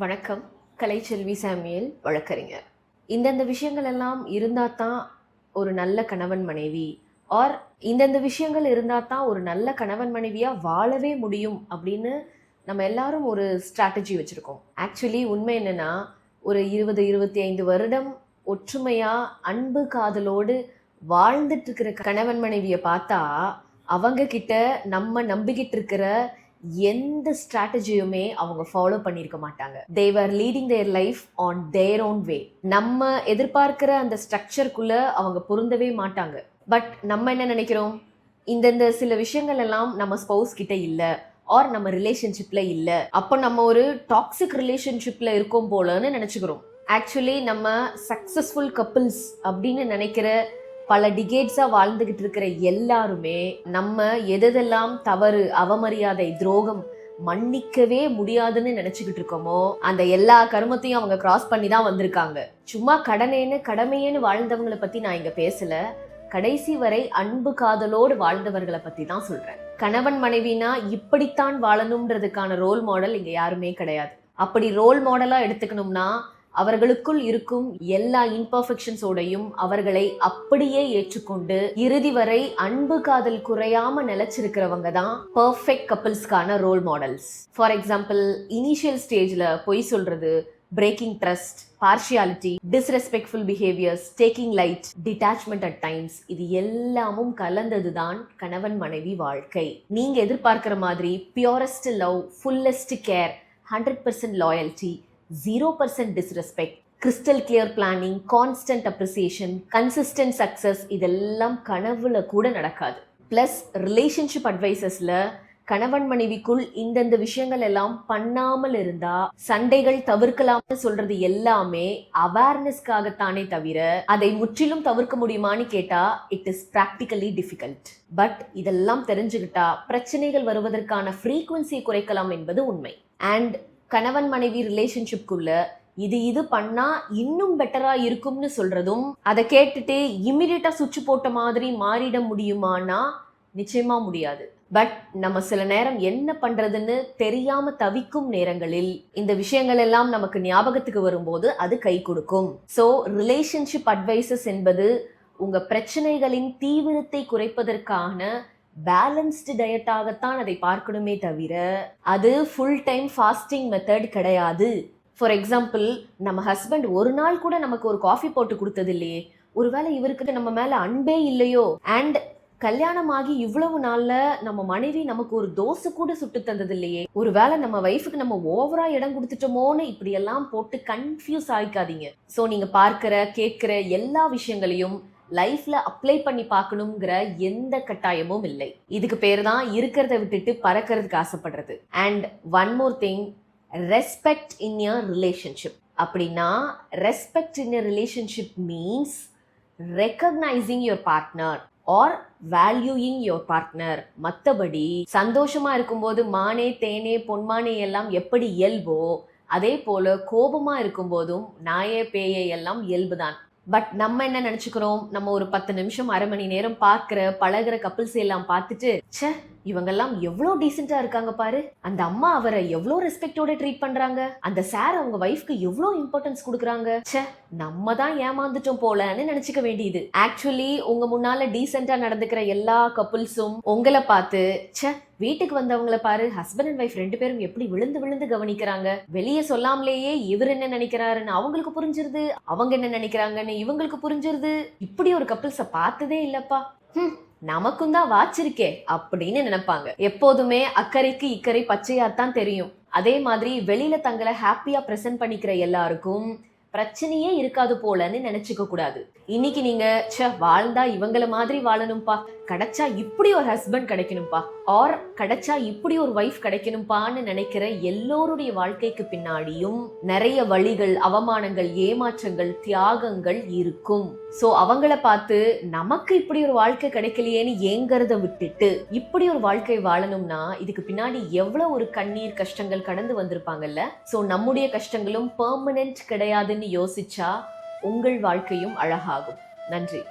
வணக்கம். கலைச்செல்வி சாமியல் வழக்கறிஞர். இந்தந்த விஷயங்கள் எல்லாம் இருந்தால் தான் ஒரு நல்ல கணவன் மனைவி. ஆர் இந்தந்த விஷயங்கள் இருந்தால் தான் ஒரு நல்ல கணவன் மனைவியாக வாழவே முடியும் அப்படின்னு நம்ம எல்லாரும் ஒரு ஸ்ட்ராட்டஜி வச்சுருக்கோம். ஆக்சுவலி உண்மை என்னென்னா ஒரு இருபது இருபத்தி ஐந்து வருடம் ஒற்றுமையாக அன்பு காதலோடு வாழ்ந்துட்டு இருக்கிற கணவன் மனைவியை பார்த்தா அவங்க கிட்ட நம்ம நம்பிக்கிட்டு இருக்கிற எந்த ஸ்ட்ராட்டஜியுமே அவங்க ஃபாலோ பண்ணியிருக்க மாட்டாங்க. They're leading their life on their own way நம்ம எதிர்பார்க்கிற அந்த ஸ்ட்ரக்சருக்குள்ள அவங்க பொருந்தவே மாட்டாங்க. பட் நம்ம என்ன நினைக்கிறோம்? இந்தந்த சில விஷயங்கள் எல்லாம் நம்ம ஸ்பௌஸ் கிட்ட இல்லை ஆர் நம்ம ரிலேஷன்ஷிப்பில் இல்லை. அப்போ நம்ம ஒரு டாக்ஸிக் ரிலேஷன்ஷிப்பில் இருக்கோம் போலன்னு நினச்சிக்கிறோம். ஆக்சுவலி நம்ம சக்ஸஸ்ஃபுல் கப்பிள்ஸ் அப்படின்னு நினைக்கிற பல டிகேட்ஸாக வாழ்ந்துக்கிட்டு இருக்கிற எல்லாருமே நம்ம எதெல்லாம் தவறு அவமரியாதை துரோகம் மன்னிக்கவே முடியாதுன்னு நினைச்சுக்கிட்டு இருக்கோமோ அந்த எல்லா கருமத்தையும் அவங்க கிராஸ் பண்ணி தான் வந்திருக்காங்க. சும்மா கடனேன்னு கடமையேன்னு வாழ்ந்தவங்களை பத்தி நான் இங்க பேசல. கடைசி வரை அன்பு காதலோடு வாழ்ந்தவர்களை பத்தி தான் சொல்றேன். கணவன் மனைவினா இப்படித்தான் வாழணும்ன்றதுக்கான ரோல் மாடல் இங்க யாருமே கிடையாது. அப்படி ரோல் மாடலா எடுத்துக்கணும்னா அவர்களுக்குள் இருக்கும் எல்லா இன்பர்ஃபெக்ஷன்ஸோடையும் அவர்களை அப்படியே ஏற்றுக்கொண்டு இறுதி வரை அன்பு காதல் குறையாம நிலைச்சிருக்கிறவங்க தான் perfect கப்பிள்ஸ்க்கான role models for example initial ஸ்டேஜ்ல பொய் சொல்றது breaking trust partiality disrespectful behaviours taking light detachment at times இது எல்லாமும் கலந்தது தான் கணவன் மனைவி வாழ்க்கை. நீங்க எதிர்பார்க்குற மாதிரி purest love fullest care hundred percent loyalty zero percent disrespect crystal clear planning constant appreciation consistent success இதெல்லாம் கனவுல கூட நடக்காது. ப்ளஸ் ரிலேஷன்ஷிப் அட்வைசஸில் கணவன் மனைவிக்குள் இந்தந்த விஷயங்கள் எல்லாம் பண்ணாமல் இருந்தா சண்டைகள் தவிர்க்கலாம்னு சொல்றது எல்லாமே அவேர்னஸ்க்காகத்தானே தவிர அதை முற்றிலும் தவிர்க்க முடியுமான்னு கேட்டா it is practically difficult but இதெல்லாம் தெரிஞ்சுக்கிட்டா பிரச்சனைகள் வருவதற்கான ஃப்ரீக்குவன்சியை குறைக்கலாம் என்பது உண்மை. அண்ட் கணவன் மனைவி ரிலேஷன்ஷிப்குள்ள இது இது பண்ணா இன்னும் பெட்டரா இருக்கும்னு சொல்றதும் அதை கேட்டுட்டு இம்மிடியட்டா சுவிட்ச் போட்ட மாதிரி மாறிட முடியுமானா நிச்சயமா முடியாது. பட் நம்ம சில நேரம் என்ன பண்றதுன்னு தெரியாம தவிக்கும் நேரங்களில் இந்த விஷயங்கள் எல்லாம் நமக்கு ஞாபகத்துக்கு வரும்போது அது கை கொடுக்கும். ஸோ ரிலேஷன்ஷிப் அட்வைசஸ் என்பது உங்க பிரச்சனைகளின் தீவிரத்தை குறைப்பதற்கான பேலன்ஸ்டு டயட்டாகத்தான் அதை பார்க்கணுமே தவிர அது ஃபுல் டைம் ஃபாஸ்டிங் மெத்தட் கிடையாது. ஃபார் எக்ஸாம்பிள் நம்ம ஹஸ்பண்ட் ஒரு நாள் கூட நமக்கு ஒரு காஃபி போட்டு கொடுத்தது இல்லையே ஒருவேளை இவருக்கு நம்ம மேலே அன்பே இல்லையோ? அண்ட் கல்யாணமாகி இவ்வளவு நாள்ல நம்ம மனைவி நமக்கு ஒரு தோசை கூட சுட்டு தந்தது இல்லையே ஒருவேளை நம்ம வைஃபுக்கு நம்ம ஓவரா இடம் கொடுத்துட்டோமோன்னு இப்படி எல்லாம் போட்டு கன்ஃபியூஸ் ஆகிக்காதீங்க ஸோ நீங்க பார்க்கிற கேட்கிற எல்லா விஷயங்களையும் லைஃப்ல அப்ளை பண்ணி பார்க்கணுங்கிற எந்த கட்டாயமும் இல்லை. இதுக்கு பேர் தான் இருக்கிறத விட்டுட்டு பறக்கிறதுக்கு ஆசைப்படுறது. And one more thing respect in your relationship அப்படின்னா respect in your relationship means recognising your partner or valuing your partner மற்றபடி சந்தோஷமா இருக்கும்போது மானே தேனே பொன்மானே எல்லாம் எப்படி இயல்போ அதே போல கோபமா இருக்கும்போதும் நாயே பேயை எல்லாம் இயல்புதான். பட் நம்ம என்ன நினைச்சுக்கிறோம்? நம்ம ஒரு பத்து நிமிஷம் அரை மணி நேரம் பார்க்குற பழகிற கப்பிள்ஸ் எல்லாம் பார்த்துட்டு ச்சே இவங்கெல்லாம் எவ்வளோ டீசெண்டா இருக்காங்க பாரு. அந்த அம்மா அவரை எவ்வளோ ரெஸ்பெக்டோட ட்ரீட் பண்றாங்க. அந்த சார் அவங்க ஒய்ஃப்க்கு எவ்வளோ இம்பார்ட்டன்ஸ் கொடுக்குறாங்க. ச்சே நம்ம தான் ஏமாந்துட்டோம் போலன்னு நினைச்சுக்க வேண்டியது. ஆக்சுவலி உங்க முன்னால டீசெண்டா நடந்துக்கிற எல்லா கப்புள்ஸும் உங்களை பார்த்து ச்சே வீட்டுக்கு வந்தவங்கள பாரு ஹஸ்பண்ட் அண்ட் ஒய்ஃப் ரெண்டு பேரும் எப்படி விழுந்து விழுந்து கவனிக்கிறாங்க. வெளியே சொல்லாமலேயே இவர் என்ன நினைக்கிறாருன்னு அவங்களுக்கு புரிஞ்சிருது அவங்க என்ன நினைக்கிறாங்கன்னு இவங்களுக்கு புரிஞ்சிருது. இப்படி ஒரு கப்பிள்ஸை பார்த்ததே இல்லப்பா. ம் நமக்கும் தான் வாச்சிருக்கே அப்படின்னு நினைப்பாங்க. எப்போதுமே அக்கறைக்கு இக்கறை பச்சையாத்தான் தெரியும். அதே மாதிரி வெளியில தங்களை ஹாப்பியா பிரசன்ட் பண்ணிக்கிற எல்லாருக்கும் பிரச்சனையே இருக்காது போலன்னு நினைச்சுக்க கூடாது. இன்னைக்கு நீங்க ச வாழ்ந்தா இவங்கள மாதிரி வாழணும்பா. கிடைச்சா இப்படி ஒரு ஹஸ்பண்ட் கிடைக்கணும்ப்பா ஆர் கிடைச்சா இப்படி ஒரு ஒய்ஃப் கிடைக்கணும்ப்பான்னு நினைக்கிற எல்லோருடைய வாழ்க்கைக்கு பின்னாடியும் நிறைய வழிகள் அவமானங்கள் ஏமாற்றங்கள் தியாகங்கள் இருக்கும். சோ அவங்கள பார்த்து நமக்கு இப்படி ஒரு வாழ்க்கை கிடைக்கலையேன்னு ஏங்கறத விட்டுட்டு இப்படி ஒரு வாழ்க்கை வாழணும்னா இதுக்கு பின்னாடி எவ்வளவு ஒரு கண்ணீர் கஷ்டங்கள் கடந்து வந்திருப்பாங்கல்ல? சோ நம்முடைய கஷ்டங்களும் பெர்மனன்ட் கிடையாதுன்னு யோசிச்சா உங்கள் வாழ்க்கையும் அழகாகும். நன்றி.